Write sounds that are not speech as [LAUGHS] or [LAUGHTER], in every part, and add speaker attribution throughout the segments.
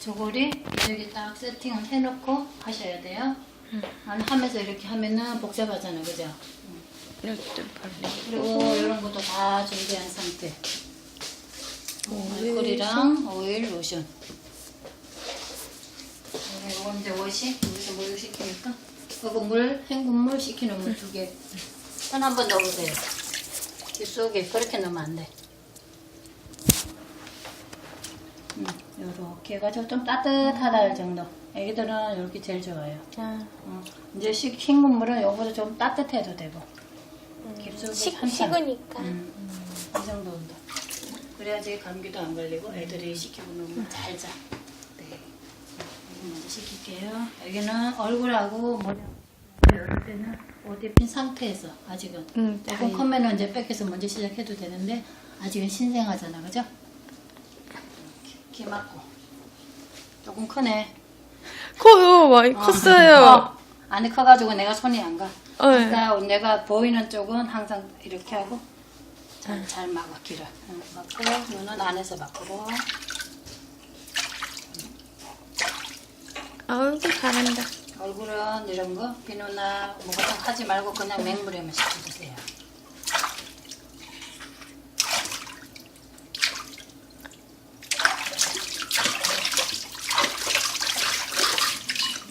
Speaker 1: 저고리 여기 딱 세팅을 해놓고 하셔야 돼요. 안 하면서 이렇게 하면은 복잡하잖아요, 그죠?
Speaker 2: 이렇게 발리.
Speaker 1: 그리고 이런 것도 다 준비한 상태.
Speaker 2: 오일,
Speaker 1: 알코올이랑 오일, 로션. 이거 요거 이제 워시 여기서 물 시키니까 이거 물 헹군물 시키는 물 두 개. 손 한 번 넣어보세요. 이 속에 그렇게 넣으면 안 돼. 음, 요렇게 해가지고 좀 따뜻하다 할 정도. 애기들은 이렇게 제일 좋아요.
Speaker 2: 아,
Speaker 1: 어, 이제 식, 흰 물은 요거보다 좀 따뜻해도 되고. 깊숙이
Speaker 2: 식,
Speaker 1: 한참.
Speaker 2: 식으니까.
Speaker 1: 음, 이 정도 온도. 그래야지 감기도 안 걸리고 애들이 시키고 놓으면 잘 자. 네. 이거 먼저 시킬게요. 여기는 얼굴하고 머리 이럴 때는 옷 입힌 상태에서 아직은
Speaker 2: 음,
Speaker 1: 조금
Speaker 2: 다행.
Speaker 1: 커면은 이제 뺏겨서 먼저 시작해도 되는데 아직은 신생하잖아, 그죠? 키 맞고 조금 크네.
Speaker 2: 커요. 많이 컸어요.
Speaker 1: 어, 안에 커가지고 내가 손이 안 가.
Speaker 2: 네.
Speaker 1: 그러니까 내가 보이는 쪽은 항상 이렇게 하고 잘, 잘 막아 길을 응, 막고 눈은 안에서 막고
Speaker 2: 아이고, 잘한다.
Speaker 1: 얼굴은 이런 거 비누나 뭐거 하지 말고 그냥 맹물에만 시켜주세요.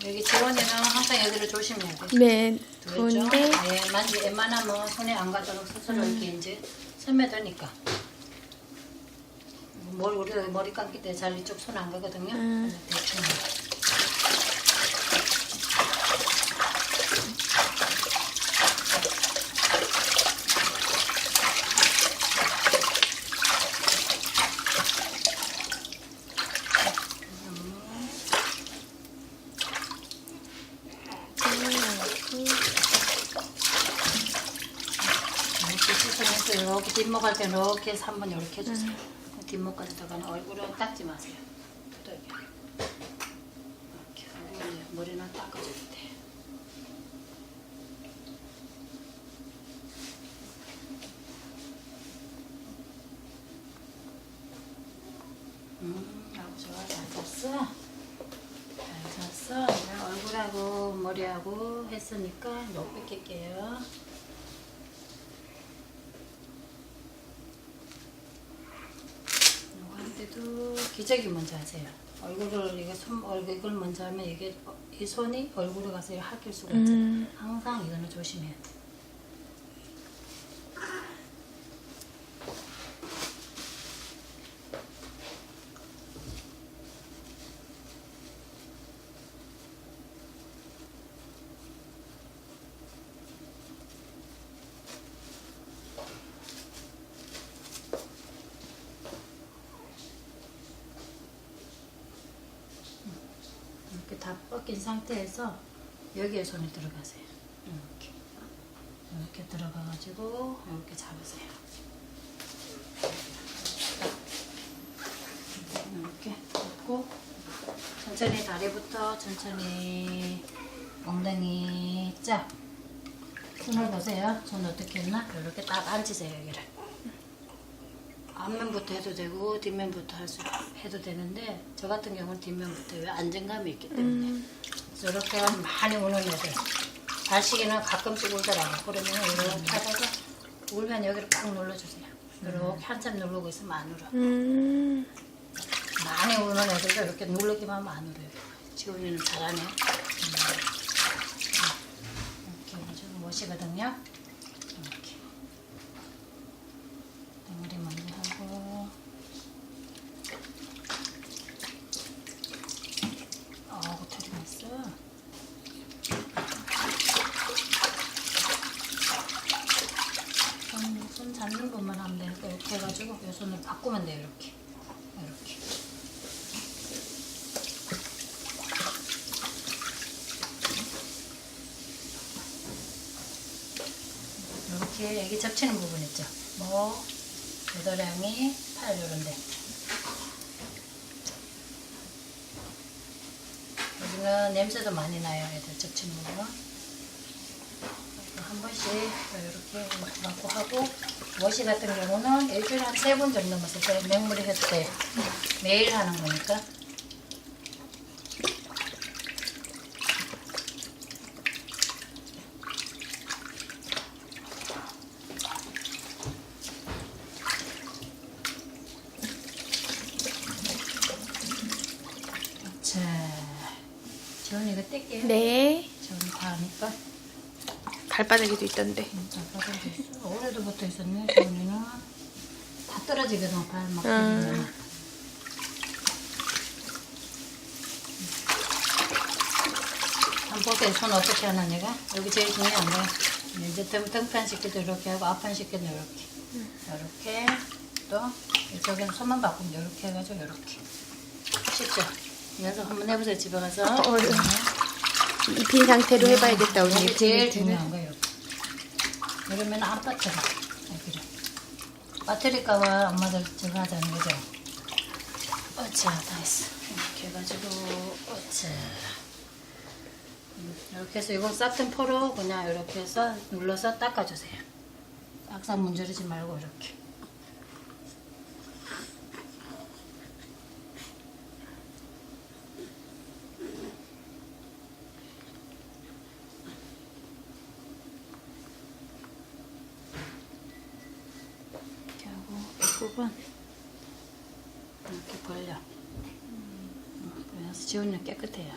Speaker 1: 여기 지원이는 항상 여기를 조심해야 돼.
Speaker 2: 네? 좋은데.
Speaker 1: 예, 만, 웬만하면 손에 안 가도록 스스로 이렇게 이제 스며드니까. 머리, 우리가 머리 감기 때 잘 이쪽 손 안 가거든요.
Speaker 2: 음.
Speaker 1: 그래서 대충. 이렇게 씻으면서 이렇게 뒷목 할때 이렇게 해서 한번 이렇게 해주세요. 뒷목까지 들어가는 얼굴은 닦지 마세요. 또 이렇게. 이렇게 하고 이제 머리는 닦아줘야 돼. 음, 아주 좋아. 잘 잤어. 잘 잤어. 이제 얼굴하고 머리하고 했으니까 못 뺏길게요. 이거 할 때도 기저귀 먼저 하세요. 얼굴을 이게 손 얼굴 먼저 하면 이게 이 손이 얼굴에 가서 이렇게 할길 수가 있죠.
Speaker 2: 음.
Speaker 1: 항상 이거는 조심해야 돼. 이렇게 다 뻗긴 상태에서 여기에 손이 들어가세요. 이렇게 이렇게 들어가가지고 이렇게 잡으세요. 이렇게 잡고 천천히 다리부터 천천히 엉덩이 쫙 손을 보세요. 손 어떻게 했나? 이렇게 딱 앉으세요 여기를. 앞면부터 해도 되고 뒷면부터 할 수, 해도 되는데 저 같은 경우는 뒷면부터 왜 안정감이 있기 때문에. 그래서 이렇게 많이 우는 애들 발시기는 가끔씩 울더라고 그러면 이렇게 하다가 울면 여기를 꽉 눌러주세요. 이렇게 한참 누르고 있으면 안 울어
Speaker 2: 음,
Speaker 1: 많이 우는 애들도 이렇게 누르기만 하면 안 울어요. 지훈이는 잘하네. 음. 이렇게 해가지고 못이거든요 이렇게 덩어리 먼저 하고 아우 털이 났어 손, 손 잡는 것만 하면 되니까 이렇게 해가지고 이 손을 바꾸면 돼요 이렇게. 이렇게. 이렇게 여기 접치는 부분 있죠? 뭐 겨드랑이 팔 요런데. 여기는 냄새도 많이 나요 애들 접치는 부분 한 번씩 이렇게 넣고 하고 워시 같은 경우는 일주일에 한 세 번 정도만 써서 맹물이 해도 돼 매일 하는 거니까 자, 지원이가 뗄게요.
Speaker 2: 네.
Speaker 1: 지원이 다 하니까.
Speaker 2: 발바닥에도 있던데.
Speaker 1: 발바닥에 있어. 올해도 붙어 있었네. 저번에는 다 떨어지거든 발막
Speaker 2: 음.
Speaker 1: 한번 볼게요. 손 어떻게 하나 내가? 여기 제일 중요한 거야. 이제 등, 등판 시켜도 이렇게 하고 앞판 시켜도 이렇게. 이렇게 또 이쪽에는 손만 바꾸면 이렇게 해가지고 이렇게. 쉽죠? 그래서 한번 해보세요. 집에 가서.
Speaker 2: 어, 어려워. 입힌 상태로 해봐야겠다, 오늘.
Speaker 1: 이게 제일. 중요한 거예요. 이러면 안 빠뜨려. 여기를. 빠뜨릴까봐 엄마들 저거 하자는 거죠. 어차, 다 했어. 이렇게 해가지고, 어차. 음, 이렇게 해서 이거 싹튼 포로 그냥 이렇게 해서 눌러서 닦아주세요. 싹싹 문지르지 말고. 이렇게 하고 이 부분 이렇게 벌려. 음, 벌려서 지우면 깨끗해요.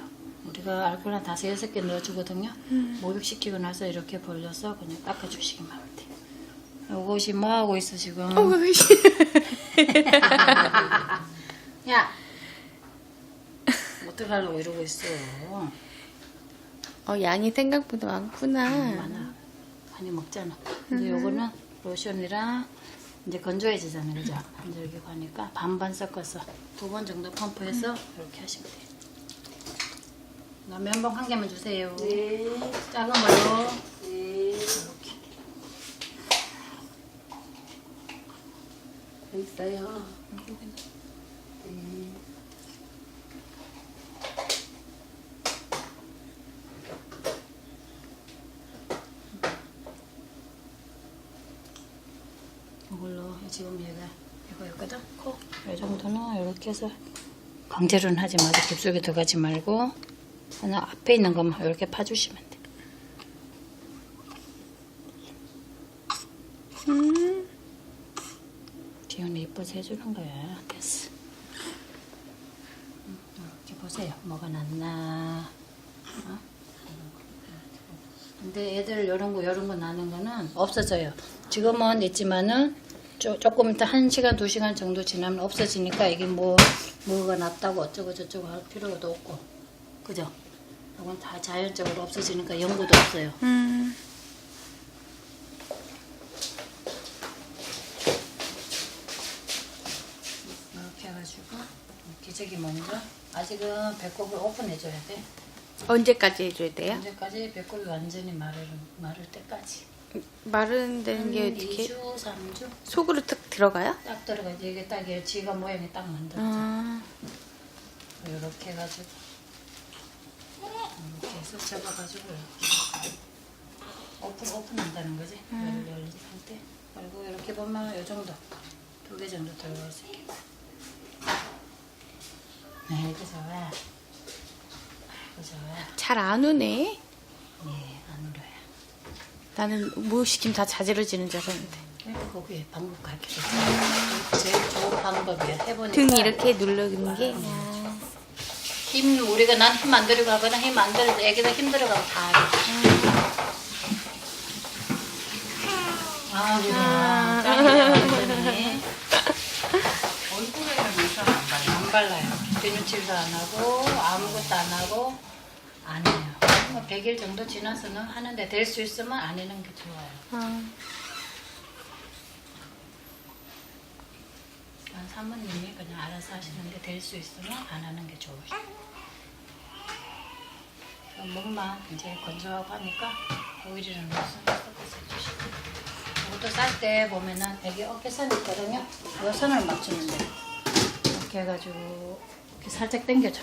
Speaker 1: 우리가 알콜 한 다섯 여섯 개 넣어주거든요. 목욕시키고 나서 이렇게 벌려서 그냥 닦아주시기만 하면 돼요. 이것이 뭐 하고 있어 지금?
Speaker 2: 어, [LAUGHS]
Speaker 1: 야, 어떡하려고 이러고 있어?
Speaker 2: 어, 양이 생각보다 많구나.
Speaker 1: 많아. 많이 먹잖아. 근데 요거는 로션이랑 이제 건조해지잖아, 그죠? 건조기고 하니까 반반 섞어서 두 번 정도 펌프해서 이렇게 하시면 돼요. 나 면봉 한 개만 주세요. 작은 걸로. 이렇게.
Speaker 3: 있어요.
Speaker 1: 이걸로 지금 얘가 이거였거든. 코. 이 정도는 이렇게 해서 강제로는 하지 마세요. 깊숙이 들어가지 말고 그냥 앞에 있는 것만 이렇게 파주시면 돼.
Speaker 2: 음,
Speaker 1: 지훈이 이뻐서 해주는 거야. 됐어. 음, 이렇게 보세요. 뭐가 났나. 어? 근데 애들 이런 거 이런 거 나는 거는 없어져요. 지금은 있지만은 조, 조금 한 시간 두 시간 정도 지나면 없어지니까 이게 뭐 뭐가 났다고 어쩌고 저쩌고 할 필요도 없고 그죠? 이건 다 자연적으로 없어지니까 연고도 없어요.
Speaker 2: 음.
Speaker 1: 이렇게 해가지고 기저귀 먼저 아직은 배꼽을 오픈해줘야 돼.
Speaker 2: 언제까지 해줘야 돼요?
Speaker 1: 언제까지 배꼽이 완전히 마를 마를 때까지.
Speaker 2: 마른다는
Speaker 1: 게한
Speaker 2: 어떻게
Speaker 1: 2주, 3주
Speaker 2: 속으로 탁 들어가요?
Speaker 1: 딱 들어가지. 이게 딱 이게 지가 모양이 딱 만들어져.
Speaker 2: 아,
Speaker 1: 이렇게 해가지고 이렇게 해서 접어가지고 이렇게 오픈 오픈한다는 거지. 열을 열린 상태. 그리고 이렇게 보면 이 정도 두 개 정도 들어가 있어. 네, 이렇게 좋아. 이거 좋아.
Speaker 2: 잘안 오네.
Speaker 1: 네, 안 울어요.
Speaker 2: 나는 뭐 시키면 다 자지러지는 줄 알았는데.
Speaker 1: 그러니까 거기에 방법 가르쳐줬어. 제일 좋은 방법이야. 해보니까.
Speaker 2: 등 이렇게 누르는 게.
Speaker 1: 힘 우리가 난 힘 안 들이고 하거나 힘 안 들여도 애기가 힘 들어가면 다 알아. 아 그래. 짱이야 완전히. 얼굴에는 우선 안 발라. 안 발라요. 비누칠도 안 하고 아무것도 안 하고 안 해요. 뭐 100일 정도 지나서는 하는데 될 수 있으면 안 하는 게 좋아요.
Speaker 2: 아,
Speaker 1: 난 사모님이 그냥 알아서 하시는데 될 수 있으면 안 하는 게 좋으셔. 목만 이제 건조하고 하니까 오일이랑 무슨 섞어서 해주시고. 이것도 쌀 때 보면은 여기 어깨선 있거든요. 이 선을 맞추면 돼요. 이렇게 해가지고 이렇게 살짝 당겨줘.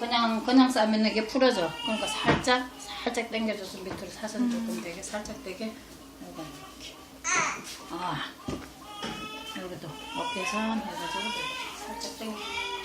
Speaker 1: 그냥 그냥 싸면 이게 풀어져. 그러니까 살짝 살짝 당겨줘서 밑으로 사선 조금 되게 살짝 되게 요거 이렇게. 아 여기도 어깨선 해가지고 살짝 당겨.